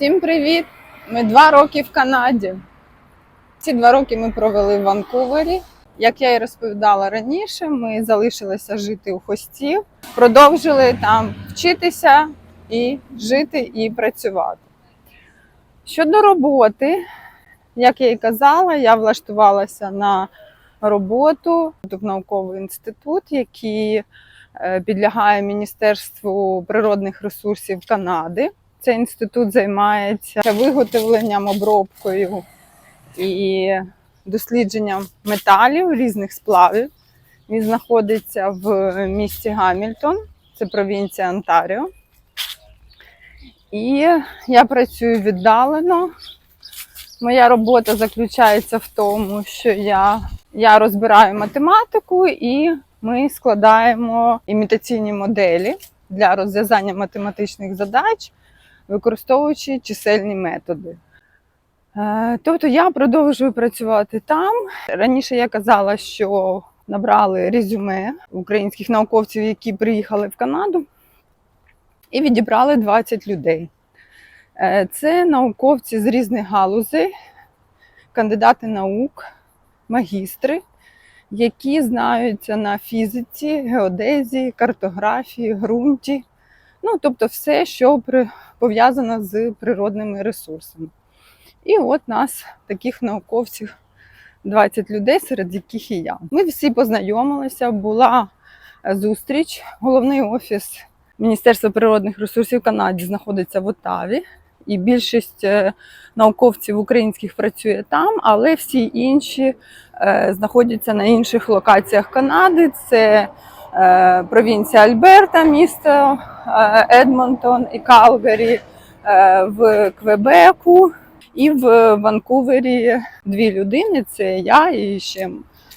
Всім привіт! Ми два роки в Канаді. Ці два роки ми провели в Ванкувері. Як я і розповідала раніше, ми залишилися жити у хостів, продовжили там вчитися і жити і працювати. Щодо роботи, як я і казала, я влаштувалася на роботу в науковий інститут, який е, підлягає Міністерству природних ресурсів Канади. Цей інститут займається виготовленням, обробкою і дослідженням металів різних сплавів. Він знаходиться в місті Гамільтон, це провінція Онтаріо. І я працюю віддалено. Моя робота заключається в тому, що я, я розбираю математику і ми складаємо імітаційні моделі для розв'язання математичних задач, використовуючи чисельні методи. Е, Тобто я продовжую працювати там. Раніше я казала, що набрали резюме українських науковців, які приїхали в Канаду, і відібрали 20 людей. Е, Це науковці з різних галузей, кандидати наук, магістри, які знаються на фізиці, геодезії, картографії, ґрунті. Ну, тобто все, що пов'язано з природними ресурсами. І от нас, таких науковців, 20 людей, серед яких і я. Ми всі познайомилися, була зустріч. Головний офіс Міністерства природних ресурсів Канаді знаходиться в Отаві. І більшість е, науковців українських працює там, але всі інші е, знаходяться на інших локаціях Канади. Це провінція Альберта, місто е, Едмонтон і Калгарі, е, в Квебеку і в Ванкувері дві людини: це я і ще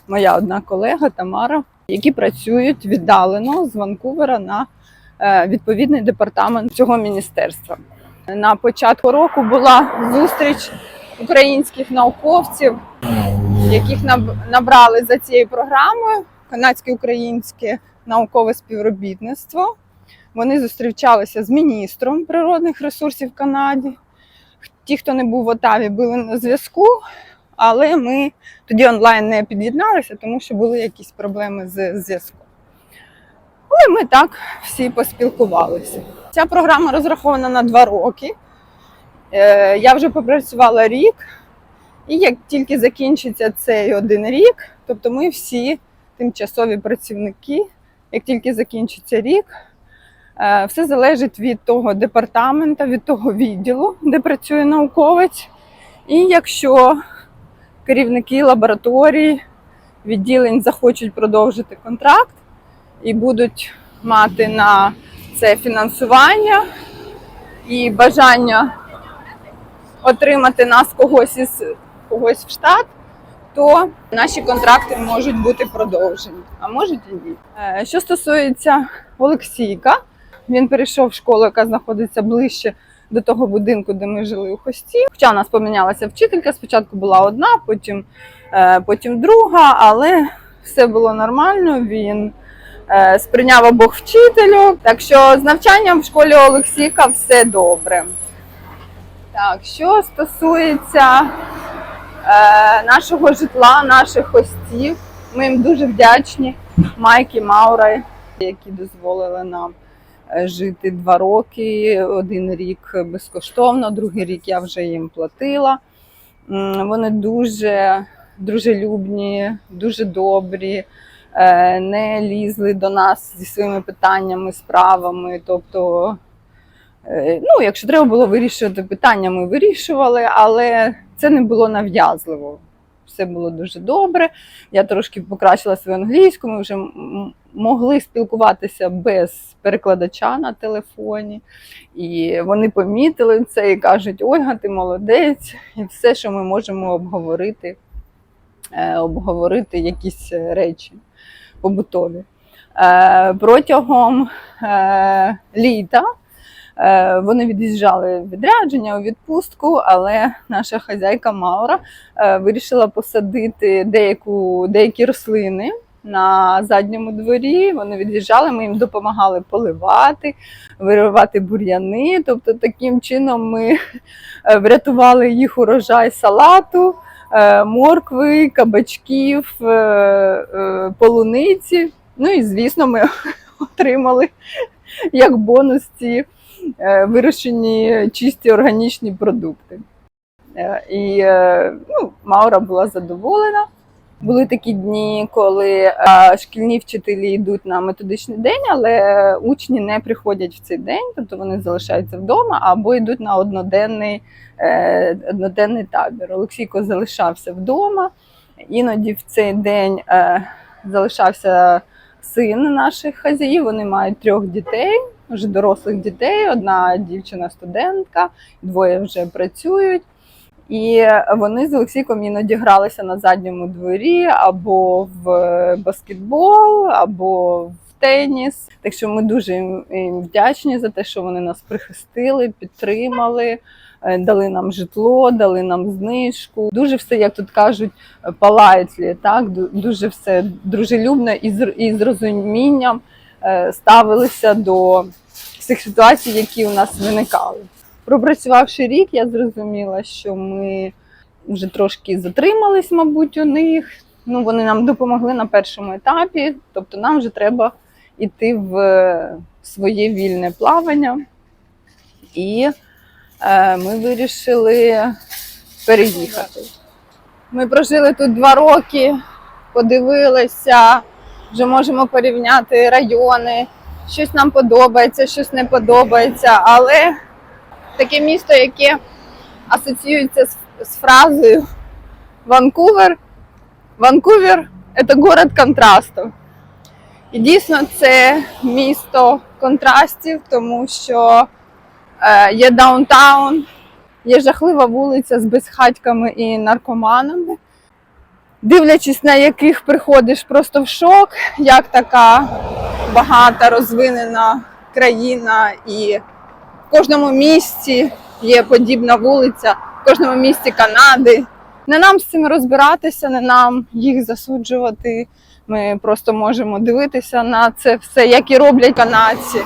моя одна колега Тамара, які працюють віддалено з Ванкувера на е, відповідний департамент цього міністерства. На початку року була зустріч українських науковців, яких набрали за цією програмою канадське українське наукове співробітництво. Вони зустрічалися з міністром природних ресурсів Канаді. Ті, хто не був в Отаві, були на зв'язку, але ми тоді онлайн не під'єдналися, тому що були якісь проблеми з зв'язком. Але ми так всі поспілкувалися. Ця програма розрахована на два роки. Е, Я вже попрацювала рік, і як тільки закінчиться цей один рік, тобто ми всі тимчасові працівники, як тільки закінчиться рік, е, все залежить від того департамента, від того відділу, де працює науковець. І якщо керівники лабораторій, відділень захочуть продовжити контракт і будуть мати на це фінансування і бажання отримати нас когось із когось в штат, то наші контракти можуть бути продовжені, а можуть і ні. Е, Що стосується Олексійка, він перейшов в школу, яка знаходиться ближче до того будинку, де ми жили у хості. Хоча у нас помінялася вчителька, спочатку була одна, потім, е, потім друга, але все було нормально. Він е, сприйняв обох вчителю. Так що з навчанням в школі Олексійка все добре. Так, що стосується нашого житла, наших хостів, ми їм дуже вдячні Майк і Маура, які дозволили нам е, жити два роки, один рік безкоштовно, другий рік я вже їм платила. Вони дуже дружелюбні, дуже добрі, е, не лізли до нас зі своїми питаннями, справами. Тобто, е, ну, якщо треба було вирішувати питання, ми вирішували, але це не було нав'язливо. Все було дуже добре. Я трошки покращила свою англійську. Ми вже могли спілкуватися без перекладача на телефоні. І вони помітили це і кажуть: Ольга, ти молодець, і все, що ми можемо обговорити, е, обговорити якісь речі побутові. Е, Протягом е, літа вони від'їжджали в відрядження у відпустку, але наша хазяйка Маура е, вирішила посадити деяку, деякі рослини на задньому дворі. Вони від'їжджали, ми їм допомагали поливати, виривати бур'яни. Тобто, таким чином ми е, врятували їх урожай салату, е, моркви, кабачків, е, е, полуниці. Ну і звісно, ми отримали як бонус ці е, вирощені чисті органічні продукти. Е, І е, ну, Маура була задоволена. Були такі дні, коли е, шкільні вчителі йдуть на методичний день, але учні не приходять в цей день, тобто вони залишаються вдома або йдуть на одноденний, е, одноденний табір. Олексійко залишався вдома. Іноді в цей день е, залишався син наших хазяїв. Вони мають трьох дітей, вже дорослих дітей. Одна дівчина-студентка, двоє вже працюють. І вони з Олексійком іноді гралися на задньому дворі або в баскетбол, або в теніс. Так що ми дуже їм вдячні за те, що вони нас прихистили, підтримали, е, дали нам житло, дали нам знижку. Дуже все, як тут кажуть, палайтлі, так дуже все дружелюбно і з, розумінням е, ставилися до всіх ситуацій, які у нас виникали. Пропрацювавши рік, я зрозуміла, що ми вже трошки затримались, мабуть, у них. Ну, вони нам допомогли на першому етапі, тобто нам вже треба йти в е, своє вільне плавання. І е, ми вирішили переїхати. Ми прожили тут два роки, подивилися, вже можемо порівняти райони. Щось нам подобається, щось не подобається, але таке місто, яке асоціюється з, з фразою Ванкувер. Ванкувер це город контрастів. І дійсно це місто контрастів, тому що е, є даунтаун, є жахлива вулиця з безхатьками і наркоманами, дивлячись на яких приходиш просто в шок, як така багата розвинена країна і в кожному місті є подібна вулиця, в кожному місті Канади. Не нам з цим розбиратися, не нам їх засуджувати. Ми просто можемо дивитися на це все, як і роблять канадці.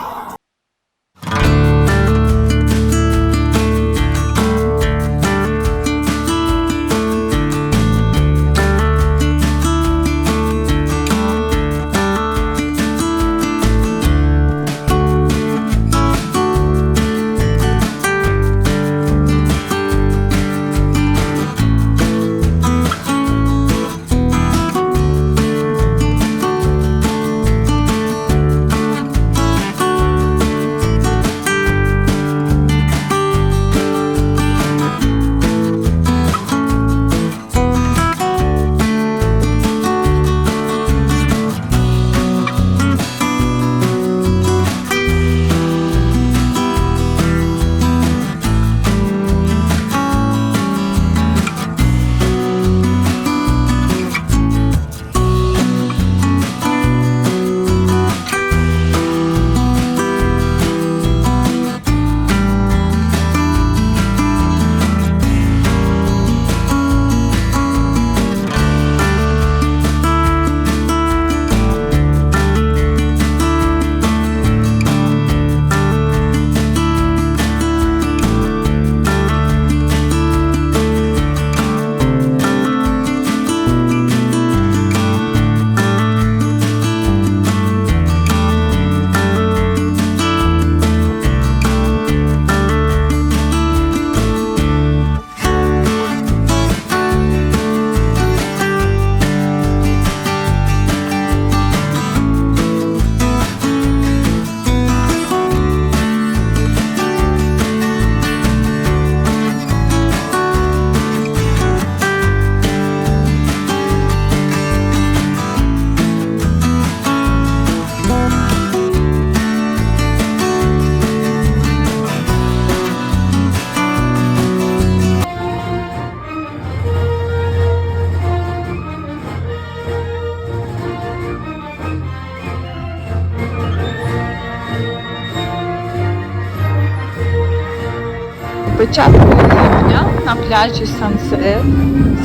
Пляжі Sunset,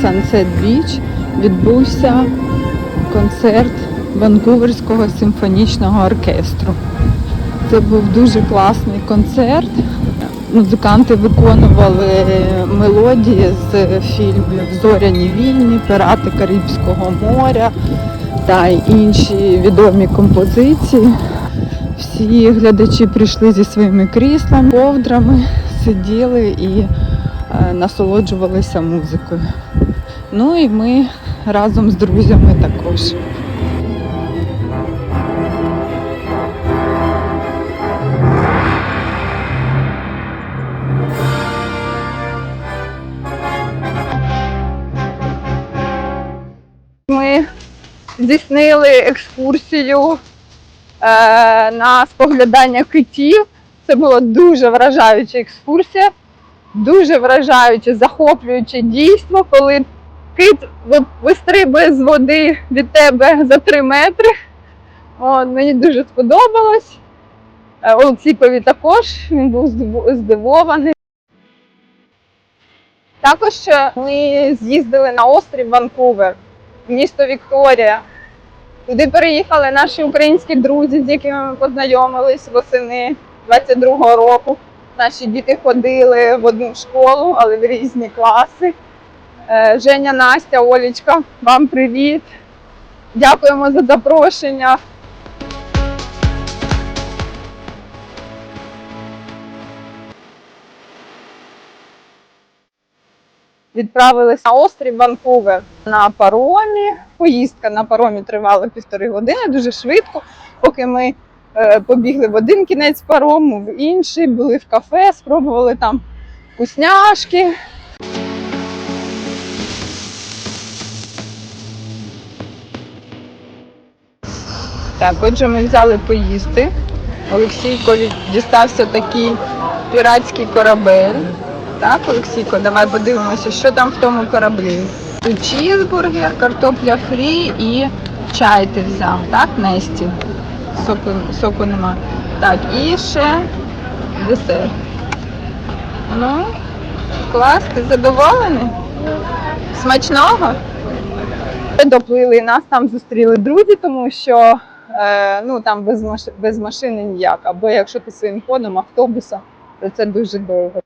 Sunset Beach відбувся концерт Ванкуверського симфонічного оркестру. Це був дуже класний концерт. Музиканти виконували мелодії з фільмів Зоряні війни, Пирати Карибського моря та інші відомі композиції. Всі глядачі прийшли зі своїми кріслами, ковдрами, сиділи і насолоджувалися музикою. Ну і ми разом з друзями також. Ми здійснили екскурсію е, на споглядання китів. Це була дуже вражаюча екскурсія, дуже вражаюче, захоплююче дійство, коли кит вистрибує з води від тебе за 3 метри. От, мені дуже сподобалось. Е, Олексійкові також він був здивований. Також е, ми з'їздили на острів Ванкувер, місто Вікторія. Туди переїхали наші українські друзі, з якими ми познайомились восени 22-го року. Наші діти ходили в одну школу, але в різні класи. Е, Женя, Настя, Олічка, вам привіт. Дякуємо за запрошення. Відправилися на острів Ванкувер на паромі. Поїздка на паромі тривала півтори години, дуже швидко. Поки ми побігли в один кінець парому, в інший, були в кафе, спробували там вкусняшки. Так, отже, ми взяли поїсти. Олексійкові дістався такий піратський корабель. Так, Олексійко, давай подивимося, що там в тому кораблі. Тут чізбургер, картопля фрі і чай ти взяв, так, Несті? Соку, соку нема. Так, і ще десерт. Ну, клас, ти задоволений? Смачного? Доплили нас там зустріли друзі, тому що е, ну, там без, маш... без машини ніяк. Або якщо ти своїм ходом, автобуса, то це дуже довго.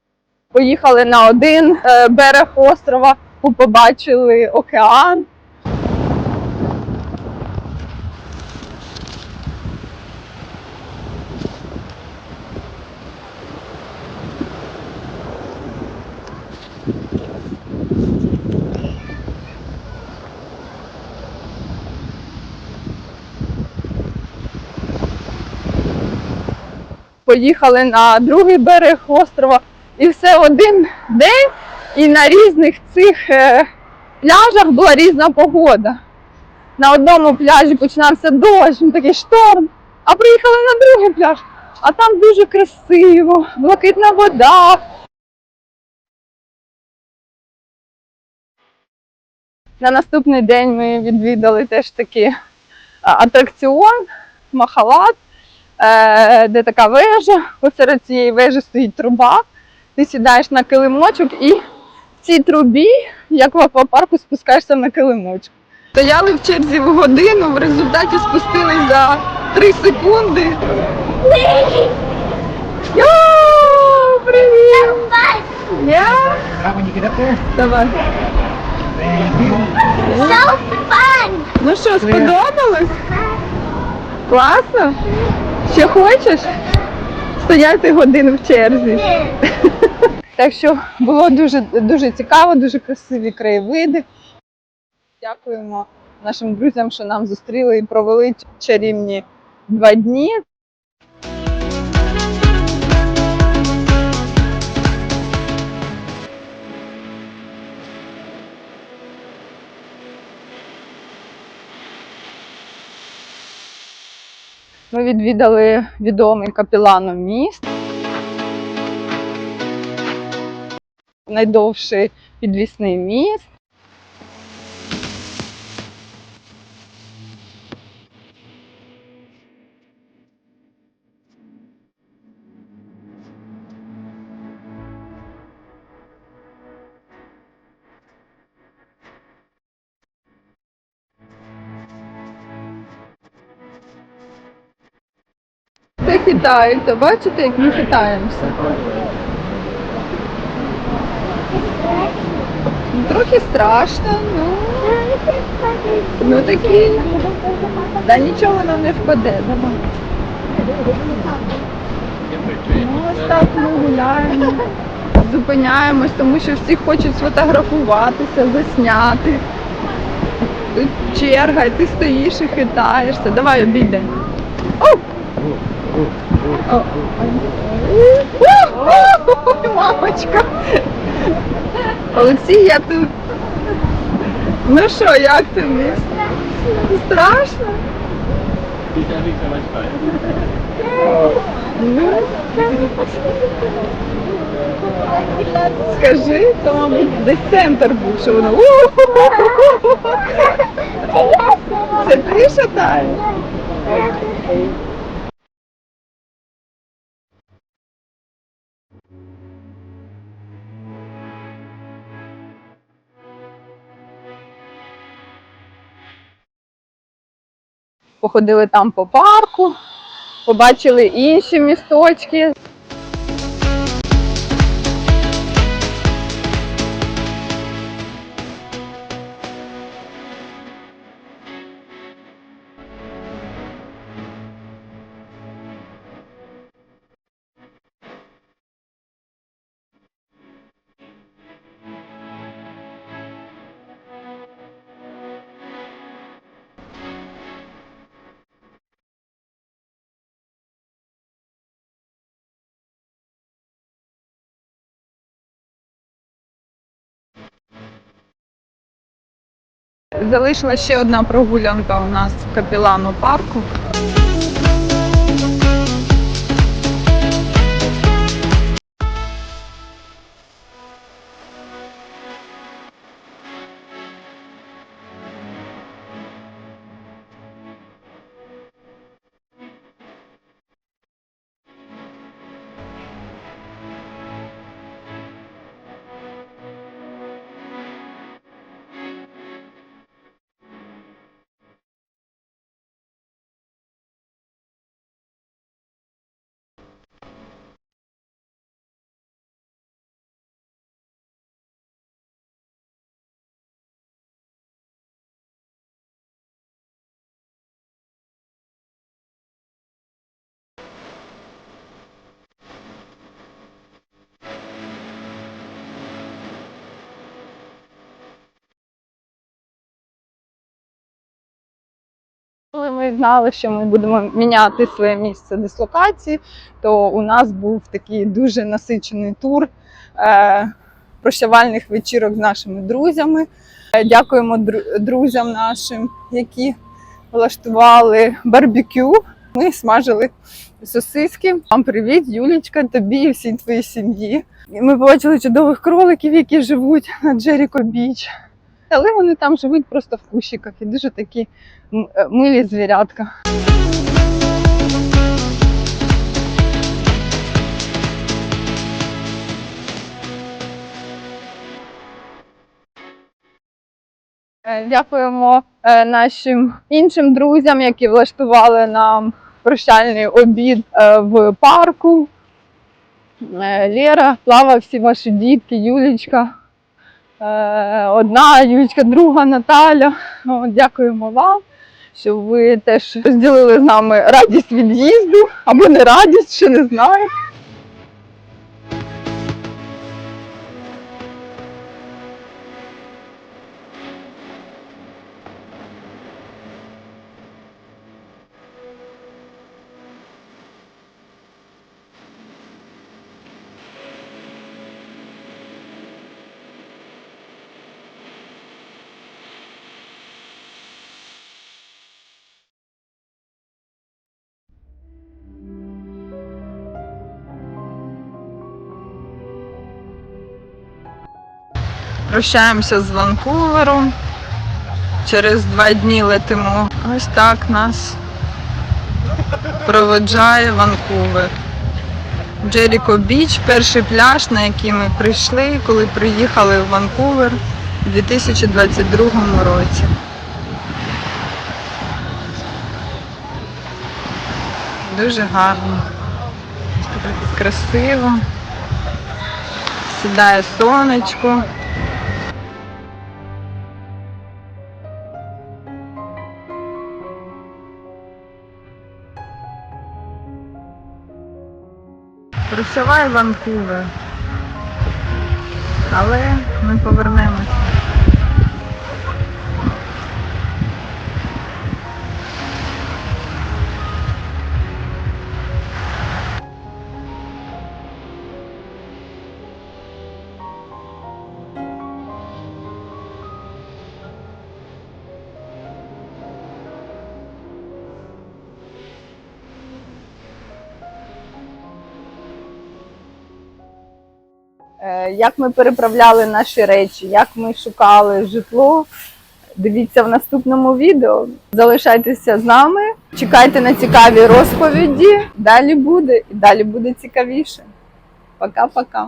Поїхали на один е, берег острова, побачили океан. Поїхали на другий берег острова, і все один день. І на різних цих е, пляжах була різна погода. На одному пляжі починався дощ, ну, такий шторм, а приїхали на другий пляж, а там дуже красиво, блакитна вода. На наступний день ми відвідали теж таки а, атракціон, махалат, де така вежа. Посеред цієї вежі стоїть труба. Ти сідаєш на килимочок і в цій трубі, як в аквапарку, спускаєшся на килимочок. Стояли в черзі в годину, в результаті спустились за 3 секунди. Йоу, привіт! Я? Давай. So fun! Ну що, сподобалось? Класно? Ще хочеш? Стояти годину в черзі. Так що було дуже, дуже цікаво, дуже красиві краєвиди. Дякуємо нашим друзям, що нам зустріли і провели чарівні два дні. Ми відвідали відомий капіланом міст. Найдовший підвісний міст. Хитаються. Бачите, як ми хитаємося? Ну, Трохи страшно, ну, ну такі. Та нічого нам не впаде. Давай. Ну, ось так ми гуляємо. Зупиняємось, тому що всі хочуть сфотографуватися, засняти. Тут черга, і ти стоїш і хитаєшся. Давай обійде. Мамочка. Олексій, я тут. Ну що, як тобі? Страшно? Ну, Скажи, то, десь центр був, що воно. Це ти шатаєш? Походили там по парку, побачили інші місточки. Залишилася ще одна прогулянка у нас в капілану парку. Коли ми знали, що ми будемо міняти своє місце дислокації, то у нас був такий дуже насичений тур е, прощавальних вечірок з нашими друзями. Е, Дякуємо дру- друзям нашим, які влаштували барбекю. Ми смажили сосиски. Вам привіт, Юлічка, тобі і всій твоїй сім'ї. Ми побачили чудових кроликів, які живуть на Джеріко Біч. Але вони там живуть просто в кущиках і дуже такі е, милі звірятка. Е, Дякуємо е, нашим іншим друзям, які влаштували нам прощальний обід в парку. Лера, Плава, всі ваші дітки, Юлічка. Е, Одна Юлька, друга Наталя. Дякуємо вам, що ви теж розділили з нами радість від'їзду або не радість, ще не знаю. Прощаємося з Ванкувером. Через два дні летимо. Ось так нас проведжає Ванкувер. Джеріко Біч, перший пляж, на який ми прийшли, коли приїхали в Ванкувер у 2022 році. Дуже гарно. Красиво. Сідає сонечко. Прощавай, Ванкувер. Але ми повернемося. Як ми переправляли наші речі, як ми шукали житло. Дивіться в наступному відео. Залишайтеся з нами, чекайте на цікаві розповіді. Далі буде і далі буде цікавіше. Пока-пока.